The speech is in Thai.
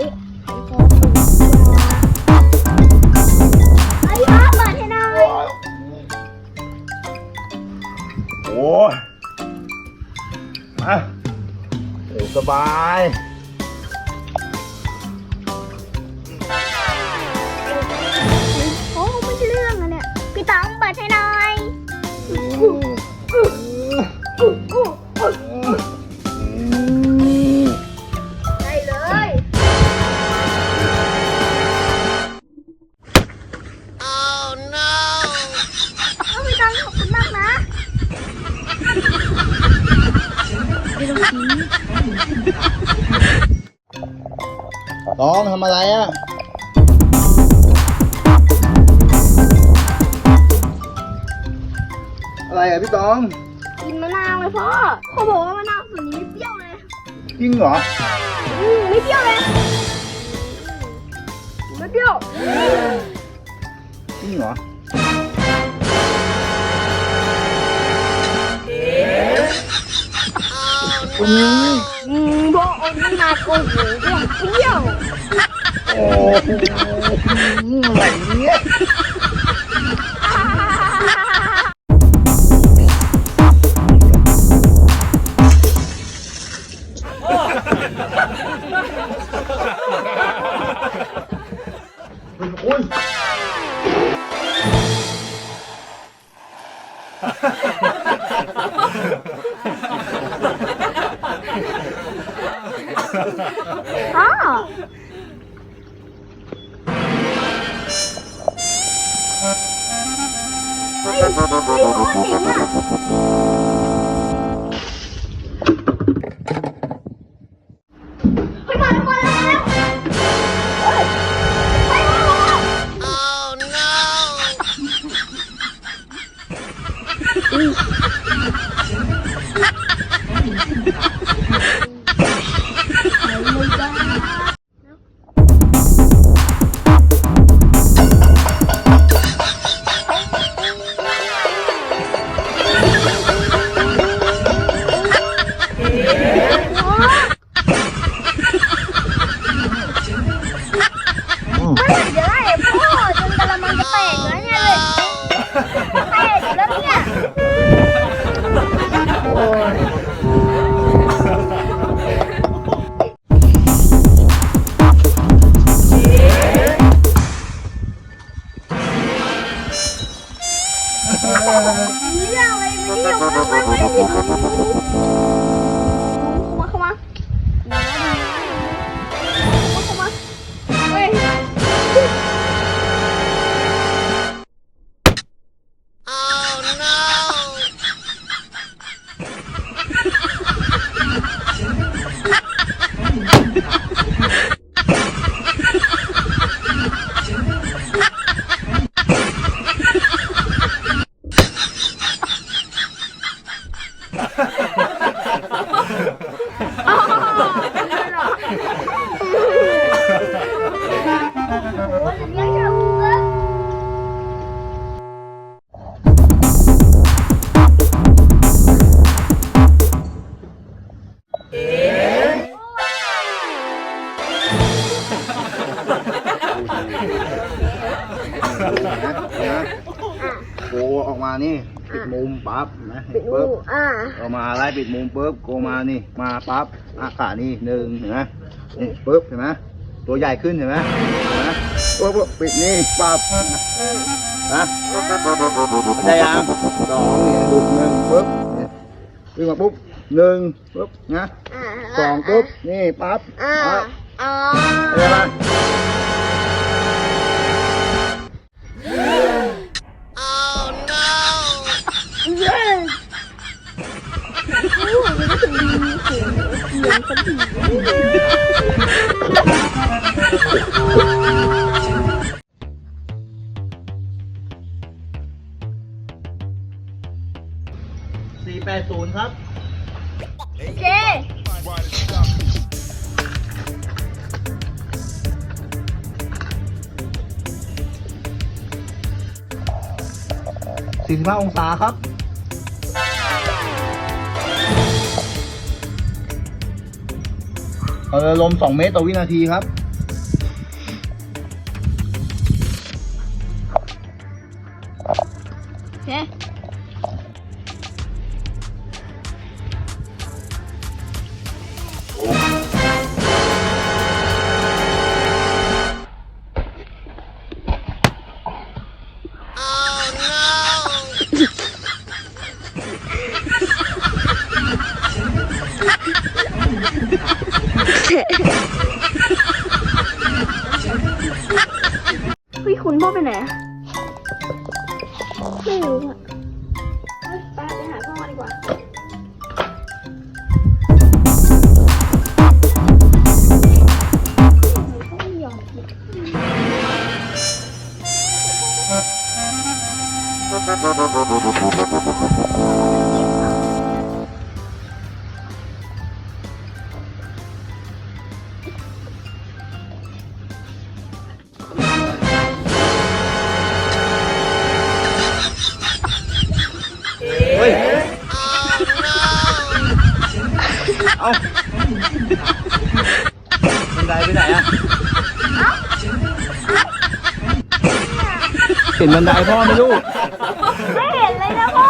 โอ้ยมาโอ้สบายโอ้ไม่ใช่เรื่องอะเนี่ยพี่ต๋องเปิดให้หน่อยได้ น้องทำอะไรอะอะไรอะพี่ตองกินมะนาวเลยพ่อเขาบอกว่ามะนาวส่วนนี้ไม่เปรี้ยวเลยจริงเหรออืมไม่เปรี้ยวเลยไม่เปรี้ยวจริงเหรอ อืมพ่อเอามาโกหกเรื่องเปรี้ยวโอ้โหอะไรเนี่ยโอ้ ยพ่อเฮ้ยไอ้พ่อเจ๋ง เรื่องอะไมานี่ปิดมุมปั๊บนะเห็นดูปุ๊บอ่าเรามาไล่ปิดมุมปุ๊บโกมานี่มาปั๊บอาขานี่หนึ่งเห็นไหมนี่ปุ๊บเห็นไหมตัวใหญ่ขึ้นเห็นไหมเห็นไหมปุ๊บปุ๊บปิดนี่ปั๊บนะได้ยังสองนี่ดูหนึ่งปุ๊บนี่วิ่งมาปุ๊บหนึ่งปุ๊บนะอ่าสองปุ๊บนี่ปั๊บอ่าปั๊บอ่าได้ไหม โอสี่สิบห้าองศาครับ เอาลลมสองเมตรต่อวินาทีครับ โอเค ณพ่ไปไหนอะไม่รู้อะ เอาบันไดไปไหนอะเห็นบันไดพ่อไหมลูก ไม่เห็นเลยนะพ่อ